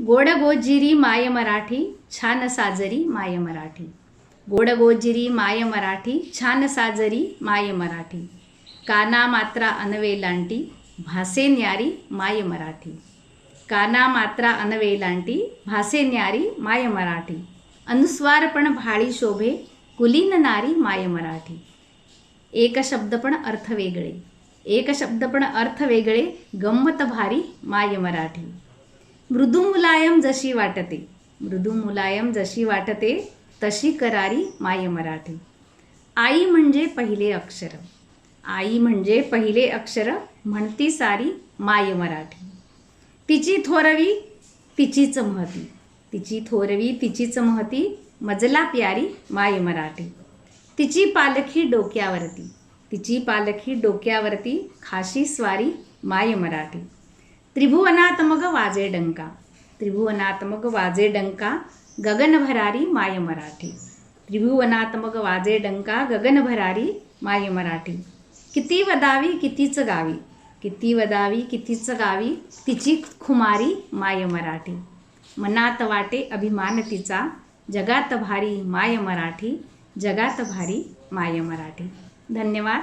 गोड गोजिरी माय मराठी छान साजरी माय मराठी. गोड गोजिरी माय मराठी छान साजरी माय मराठी. काना मात्रा अनवेलांटी भासे न्यारी माय मराठी. काना मात्रा अनवेलांटी भासे न्यारी माय मराठी. अनुस्वार पण भाळी शोभे कुलीन नारी माय मराठी. एक शब्द पण अर्थ वेगळे. एक शब्द पण अर्थ वेगळे गंमत भारी माय मराठी. मृदू मुलायम जशी वाटते. मृदू मुलायम जशी वाटते तशी करारी माय मराठी. आई म्हणजे पहिले अक्षर. आई म्हणजे पहिले अक्षर म्हणती सारी माय मराठी. तिची थोरवी तिचीच महती. तिची थोरवी तिचीच महती मजला प्यारी माय मराठी. तिची पालखी डोक्यावरती. तिची पालखी डोक्यावरती खाशी स्वारी माय मराठी. त्रिभुवनात मग वाजे डंका. त्रिभुवनात मग वाजे डंका गगनभरारी माय मराठी. त्रिभुवनात मग वाजे डंका गगनभरारी माय मराठी. किती वदावी कितीच गावी. किती वदावी कितीच गावी तिची खुमारी माय मराठी. मनात वाटे अभिमान तिचा जगात भारी माय मराठी जगात भारी माय मराठी. धन्यवाद.